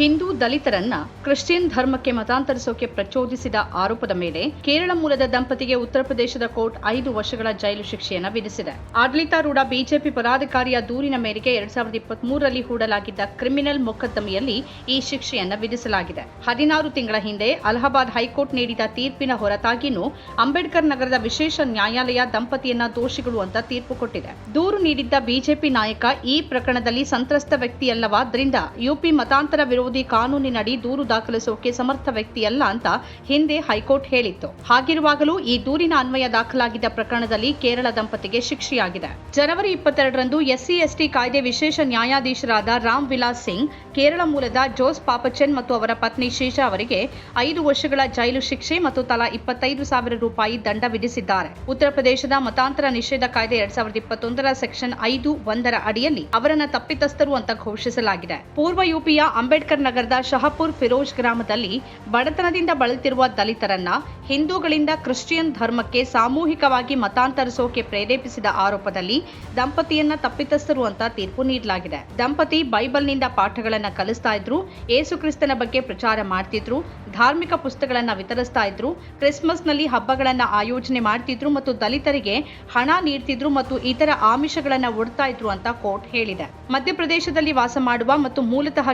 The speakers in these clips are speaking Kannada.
ಹಿಂದೂ ದಲಿತರನ್ನ ಕ್ರಿಶ್ಚಿಯನ್ ಧರ್ಮಕ್ಕೆ ಮತಾಂತರಿಸೋಕೆ ಪ್ರಚೋದಿಸಿದ ಆರೋಪದ ಮೇಲೆ ಕೇರಳ ಮೂಲದ ದಂಪತಿಗೆ ಉತ್ತರ ಪ್ರದೇಶದ ಕೋರ್ಟ್ ಐದು ವರ್ಷಗಳ ಜೈಲು ಶಿಕ್ಷೆಯನ್ನ ವಿಧಿಸಿದೆ. ಆಡಳಿತಾರೂಢ ಬಿಜೆಪಿ ಪದಾಧಿಕಾರಿಯ ದೂರಿನ ಮೇರೆಗೆ ಎರಡ್ ಸಾವಿರದ ಇಪ್ಪತ್ತ್ ಹೂಡಲಾಗಿದ್ದ ಕ್ರಿಮಿನಲ್ ಮೊಕದ್ದಮೆಯಲ್ಲಿ ಈ ಶಿಕ್ಷೆಯನ್ನ ವಿಧಿಸಲಾಗಿದೆ. ಹದಿನಾರು ತಿಂಗಳ ಹಿಂದೆ ಅಲಹಾಬಾದ್ ಹೈಕೋರ್ಟ್ ನೀಡಿದ ತೀರ್ಪಿನ ಹೊರತಾಗಿಯೂ ಅಂಬೇಡ್ಕರ್ ನಗರದ ವಿಶೇಷ ನ್ಯಾಯಾಲಯ ದಂಪತಿಯನ್ನ ದೋಷಿಗಳು ಅಂತ ತೀರ್ಪು ಕೊಟ್ಟಿದೆ. ದೂರು ನೀಡಿದ್ದ ಬಿಜೆಪಿ ನಾಯಕ ಈ ಪ್ರಕರಣದಲ್ಲಿ ಸಂತ್ರಸ್ತ ವ್ಯಕ್ತಿಯಲ್ಲವಾದ್ರಿಂದ ಯುಪಿ ಮತಾಂತರ ವಿರೋಧಿ ಕಾನೂನಿನಡಿ ದೂರು ದಾಖಲಿಸೋಕೆ ಸಮರ್ಥ ವ್ಯಕ್ತಿಯಲ್ಲ ಅಂತ ಹಿಂದೆ ಹೈಕೋರ್ಟ್ ಹೇಳಿತ್ತು. ಹಾಗಿರುವಾಗಲೂ ಈ ದೂರಿನ ಅನ್ವಯ ದಾಖಲಾಗಿದ್ದ ಪ್ರಕರಣದಲ್ಲಿ ಕೇರಳ ದಂಪತಿಗೆ ಶಿಕ್ಷೆಯಾಗಿದೆ. ಜನವರಿ ಇಪ್ಪತ್ತೆರಡರಂದು ಎಸ್ಸಿ, ಎಸ್ಟಿ ಕಾಯ್ದೆ ವಿಶೇಷ ನ್ಯಾಯಾಧೀಶರಾದ ರಾಮ್ ವಿಲಾಸ್ ಸಿಂಗ್, ಕೇರಳ ಮೂಲದ ಜೋಸ್ ಪಾಪಚನ್ ಮತ್ತು ಅವರ ಪತ್ನಿ ಶೇಷಾ ಅವರಿಗೆ ಐದು ವರ್ಷಗಳ ಜೈಲು ಶಿಕ್ಷೆ ಮತ್ತು ತಲಾ ಇಪ್ಪತ್ತೈದು ಸಾವಿರ ರೂಪಾಯಿ ದಂಡ ವಿಧಿಸಿದ್ದಾರೆ. ಉತ್ತರ ಪ್ರದೇಶದ ಮತಾಂತರ ನಿಷೇಧ ಕಾಯ್ದೆ ಎರಡ್ ಸಾವಿರದ ಇಪ್ಪತ್ತೊಂದರ ಸೆಕ್ಷನ್ ಐದು ಒಂದರ ಅಡಿಯಲ್ಲಿ ಅವರನ್ನ ತಪ್ಪಿತಸ್ಥರು ಅಂತ ಘೋಷಿಸಲಾಗಿದೆ. ಪೂರ್ವ ಯುಪಿಯ ಅಂಬೇಡ್ಕರ್ ನಗರದ ಶಹಪುರ್ ಫಿರೋಜ್ ಗ್ರಾಮದಲ್ಲಿ ಬಡತನದಿಂದ ಬಳಲುತ್ತಿರುವ ದಲಿತರನ್ನ ಹಿಂದೂಗಳಿಂದ ಕ್ರಿಶ್ಚಿಯನ್ ಧರ್ಮಕ್ಕೆ ಸಾಮೂಹಿಕವಾಗಿ ಮತಾಂತರಿಸೋಕೆ ಪ್ರೇರೇಪಿಸಿದ ಆರೋಪದಲ್ಲಿ ದಂಪತಿಯನ್ನ ತಪ್ಪಿತಸ್ಥರು ಅಂತ ತೀರ್ಪು ನೀಡಲಾಗಿದೆ. ದಂಪತಿ ಬೈಬಲ್ನಿಂದ ಪಾಠಗಳನ್ನ ಕಲಿಸ್ತಾ ಇದ್ರು ಏಸು ಕ್ರಿಸ್ತನ ಬಗ್ಗೆ ಪ್ರಚಾರ ಮಾಡ್ತಿದ್ರು, ಧಾರ್ಮಿಕ ಪುಸ್ತಕಗಳನ್ನ ವಿತರಿಸ್ತಾ ಇದ್ರು, ಕ್ರಿಸ್ಮಸ್ನಲ್ಲಿ ಹಬ್ಬಗಳನ್ನ ಆಯೋಜನೆ ಮಾಡ್ತಿದ್ರು ಮತ್ತು ದಲಿತರಿಗೆ ಹಣ ನೀಡ್ತಿದ್ರು ಮತ್ತು ಇತರ ಆಮಿಷಗಳನ್ನ ಒಡ್ತಾ ಇದ್ರು ಅಂತ ಕೋರ್ಟ್ ಹೇಳಿದೆ. ಮಧ್ಯಪ್ರದೇಶದಲ್ಲಿ ವಾಸ ಮಾಡುವ ಮತ್ತು ಮೂಲತಃ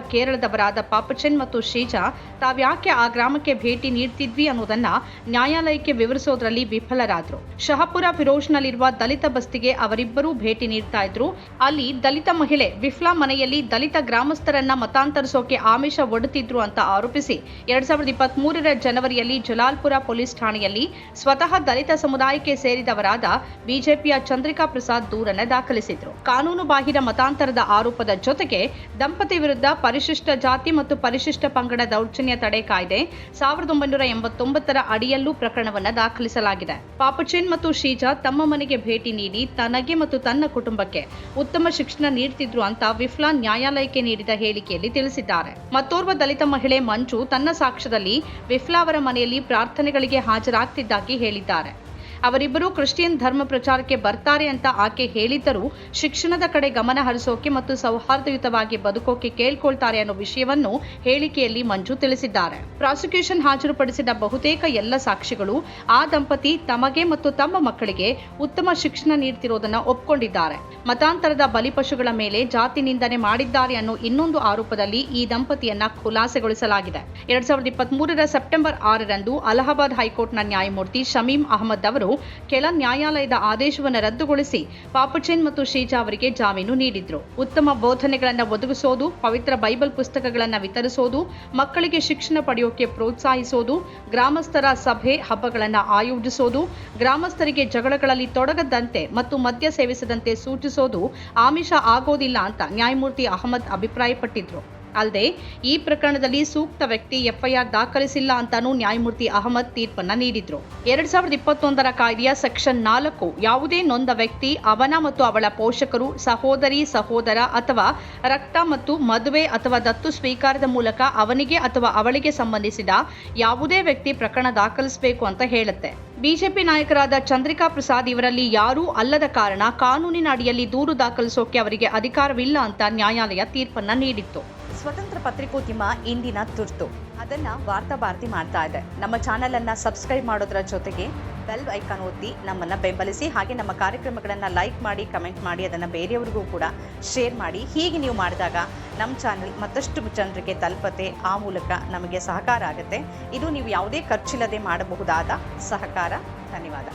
ಕೇರಳದವರಾದ ಪಾಪಚನ್ ಮತ್ತು ಶ್ರೀಜಾ, ತಾವ್ಯಾಕೆ ಆ ಗ್ರಾಮಕ್ಕೆ ಭೇಟಿ ನೀಡ್ತಿದ್ವಿ ಅನ್ನೋದನ್ನ ನ್ಯಾಯಾಲಯಕ್ಕೆ ವಿವರಿಸೋದ್ರಲ್ಲಿ ವಿಫಲರಾದ್ರು. ಶಹಪುರ ಫಿರೋಜ್ನಲ್ಲಿರುವ ದಲಿತ ಬಸ್ತಿಗೆ ಅವರಿಬ್ಬರೂ ಭೇಟಿ ನೀಡ್ತಾ ಇದ್ರು. ಅಲ್ಲಿ ದಲಿತ ಮಹಿಳೆ ವಿಫ್ಲಾ ಮನೆಯಲ್ಲಿ ದಲಿತ ಗ್ರಾಮಸ್ಥರನ್ನ ಮತಾಂತರಿಸೋಕೆ ಆಮಿಷ ಒಡ್ಡುತ್ತಿದ್ರು ಅಂತ ಆರೋಪಿಸಿ ಎರಡ್ ಸಾವಿರದ ಇಪ್ಪತ್ತ್ ಜನವರಿಯಲ್ಲಿ ಜಲಾಲ್ಪುರ ಪೊಲೀಸ್ ಠಾಣೆಯಲ್ಲಿ ಸ್ವತಃ ದಲಿತ ಸಮುದಾಯಕ್ಕೆ ಸೇರಿದವರಾದ ಬಿಜೆಪಿಯ ಚಂದ್ರಿಕಾ ಪ್ರಸಾದ್ ದೂರನ್ನ ದಾಖಲಿಸಿದ್ರು. ಕಾನೂನು ಬಾಹಿರ ಮತಾಂತರದ ಆರೋಪದ ಜೊತೆಗೆ ದಂಪತಿ ವಿರುದ್ಧ ಪರಿಶಿಷ್ಟ ಜಾತಿ ಮತ್ತು ಪರಿಶಿಷ್ಟ ಪಂಗಡ ದೌರ್ಜನ್ಯ ತಡೆ ಕಾಯ್ದೆ ಸಾವಿರದ ಒಂಬೈನೂರ ಎಂಬತ್ತೊಂಬತ್ತರ ಅಡಿಯಲ್ಲೂ ಪ್ರಕರಣವನ್ನು ದಾಖಲಿಸಲಾಗಿದೆ. ಪಾಪಚೇನ್ ಮತ್ತು ಶೀಜಾ ತಮ್ಮ ಮನೆಗೆ ಭೇಟಿ ನೀಡಿ ತನಗೆ ಮತ್ತು ತನ್ನ ಕುಟುಂಬಕ್ಕೆ ಉತ್ತಮ ಶಿಕ್ಷಣ ನೀಡ್ತಿದ್ರು ಅಂತ ವಿಫ್ಲಾ ನ್ಯಾಯಾಲಯಕ್ಕೆ ನೀಡಿದ ಹೇಳಿಕೆಯಲ್ಲಿ ತಿಳಿಸಿದ್ದಾರೆ. ಮತ್ತೋರ್ವ ದಲಿತ ಮಹಿಳೆ ಮಂಜು ತನ್ನ ಸಾಕ್ಷ್ಯದಲ್ಲಿ ವಿಫ್ಲಾ ಅವರ ಮನೆಯಲ್ಲಿ ಪ್ರಾರ್ಥನೆಗಳಿಗೆ ಹಾಜರಾಗ್ತಿದ್ದಾಗಿ ಹೇಳಿದ್ದಾರೆ. ಅವರಿಬ್ಬರು ಕ್ರಿಶ್ಚಿಯನ್ ಧರ್ಮ ಪ್ರಚಾರಕ್ಕೆ ಬರ್ತಾರೆ ಅಂತ ಆಕೆ ಹೇಳಿದ್ದರೂ ಶಿಕ್ಷಣದ ಕಡೆ ಗಮನ ಹರಿಸೋಕೆ ಮತ್ತು ಸೌಹಾರ್ದಯುತವಾಗಿ ಬದುಕೋಕೆ ಕೇಳ್ಕೊಳ್ತಾರೆ ಅನ್ನೋ ವಿಷಯವನ್ನು ಹೇಳಿಕೆಯಲ್ಲಿ ಮಂಜು ತಿಳಿಸಿದ್ದಾರೆ. ಪ್ರಾಸಿಕ್ಯೂಷನ್ ಹಾಜರುಪಡಿಸಿದ ಬಹುತೇಕ ಎಲ್ಲ ಸಾಕ್ಷಿಗಳು ಆ ದಂಪತಿ ತಮಗೆ ಮತ್ತು ತಮ್ಮ ಮಕ್ಕಳಿಗೆ ಉತ್ತಮ ಶಿಕ್ಷಣ ನೀಡ್ತಿರೋದನ್ನ ಒಪ್ಕೊಂಡಿದ್ದಾರೆ. ಮತಾಂತರದ ಬಲಿಪಶುಗಳ ಮೇಲೆ ಜಾತಿ ನಿಂದನೆ ಮಾಡಿದ್ದಾರೆ ಅನ್ನೋ ಇನ್ನೊಂದು ಆರೋಪದಲ್ಲಿ ಈ ದಂಪತಿಯನ್ನ ಖುಲಾಸೆಗೊಳಿಸಲಾಗಿದೆ. ಎರಡ್ ಸಾವಿರದ ಇಪ್ಪತ್ತ್ ಮೂರರ ಸೆಪ್ಟೆಂಬರ್ ಆರರಂದು ಅಲಹಾಬಾದ್ ಹೈಕೋರ್ಟ್ನ ನ್ಯಾಯಮೂರ್ತಿ ಶಮೀಮ್ ಅಹಮದ್ ಅವರು ಕೆಳ ನ್ಯಾಯಾಲಯದ ಆದೇಶವನ್ನು ರದ್ದುಗೊಳಿಸಿ ಪಾಪಚೇನ್ ಮತ್ತು ಶ್ರೀಜಾ ಅವರಿಗೆ ಜಾಮೀನು ನೀಡಿದ್ರು. ಉತ್ತಮ ಬೋಧನೆಗಳನ್ನು ಒದಗಿಸೋದು, ಪವಿತ್ರ ಬೈಬಲ್ ಪುಸ್ತಕಗಳನ್ನು ವಿತರಿಸೋದು, ಮಕ್ಕಳಿಗೆ ಶಿಕ್ಷಣ ಪಡೆಯೋಕೆ ಪ್ರೋತ್ಸಾಹಿಸೋದು, ಗ್ರಾಮಸ್ಥರ ಸಭೆ ಹಬ್ಬಗಳನ್ನು ಆಯೋಜಿಸೋದು, ಗ್ರಾಮಸ್ಥರಿಗೆ ಜಗಳಗಳಲ್ಲಿ ತೊಡಗದಂತೆ ಮತ್ತು ಮದ್ಯ ಸೇವಿಸದಂತೆ ಸೂಚಿಸೋದು ಆಮಿಷ ಆಗೋದಿಲ್ಲ ಅಂತ ನ್ಯಾಯಮೂರ್ತಿ ಅಹಮದ್ ಅಭಿಪ್ರಾಯಪಟ್ಟಿದ್ರು. ಅಲ್ಲದೆ, ಈ ಪ್ರಕರಣದಲ್ಲಿ ಸೂಕ್ತ ವ್ಯಕ್ತಿ ಎಫ್ಐಆರ್ ದಾಖಲಿಸಿಲ್ಲ ಅಂತಾನೂ ನ್ಯಾಯಮೂರ್ತಿ ಅಹಮದ್ ತೀರ್ಪನ್ನ ನೀಡಿದ್ರು. ಎರಡ್ ಸಾವಿರದ ಇಪ್ಪತ್ತೊಂದರ ಕಾಯ್ದೆಯ ಸೆಕ್ಷನ್ ನಾಲ್ಕು ಯಾವುದೇ ನೊಂದ ವ್ಯಕ್ತಿ ಅವನ ಮತ್ತು ಅವಳ ಪೋಷಕರು, ಸಹೋದರಿ, ಸಹೋದರ ಅಥವಾ ರಕ್ತ ಮತ್ತು ಮದುವೆ ಅಥವಾ ದತ್ತು ಸ್ವೀಕಾರದ ಮೂಲಕ ಅವನಿಗೆ ಅಥವಾ ಅವಳಿಗೆ ಸಂಬಂಧಿಸಿದ ಯಾವುದೇ ವ್ಯಕ್ತಿ ಪ್ರಕರಣ ದಾಖಲಿಸಬೇಕು ಅಂತ ಹೇಳುತ್ತೆ. ಬಿಜೆಪಿ ನಾಯಕರಾದ ಚಂದ್ರಿಕಾ ಪ್ರಸಾದ್ ಇವರಲ್ಲಿ ಯಾರೂ ಅಲ್ಲದ ಕಾರಣ ಕಾನೂನಿನ ಅಡಿಯಲ್ಲಿ ದೂರು ದಾಖಲಿಸೋಕೆ ಅವರಿಗೆ ಅಧಿಕಾರವಿಲ್ಲ ಅಂತ ನ್ಯಾಯಾಲಯ ತೀರ್ಪನ್ನ ನೀಡಿತ್ತು. ಸ್ವತಂತ್ರ ಪತ್ರಿಕೋದ್ಯಮ ಇಂದಿನ ತುರ್ತು. ಅದನ್ನ ವಾರ್ತಾ ಭಾರತಿ ಮಾಡ್ತಾ ಇದೆ. ನಮ್ಮ ಚಾನೆಲ್ ಅನ್ನ ಸಬ್ಸ್ಕ್ರೈಬ್ ಮಾಡೋದ್ರ ಜೊತೆಗೆ ಬೆಲ್ ಐಕಾನ್ ಒತ್ತಿ ನಮ್ಮನ್ನ ಬೆಂಬಲಿಸಿ ಹಾಗೆ ನಮ್ಮ ಕಾರ್ಯಕ್ರಮಗಳನ್ನ ಲೈಕ್ ಮಾಡಿ, ಕಮೆಂಟ್ ಮಾಡಿ, ಅದನ್ನ ಬೇರೆಯವರಿಗೂ ಕೂಡ ಶೇರ್ ಮಾಡಿ. ಹೀಗೆ ನೀವು ಮಾಡಿದಾಗ ನಮ್ಮ ಚಾನೆಲ್ ಮತ್ತಷ್ಟು ಜನರಿಗೆ ತಲುಪತೆ ಆ ಮೂಲಕ ನಮಗೆ ಸಹಕಾರ ಆಗುತ್ತೆ. ಇದು ನೀವು ಯಾವುದೇ ಖರ್ಚಿಲ್ಲದೆ ಮಾಡಬಹುದಾದ ಸಹಕಾರ. ಧನ್ಯವಾದ.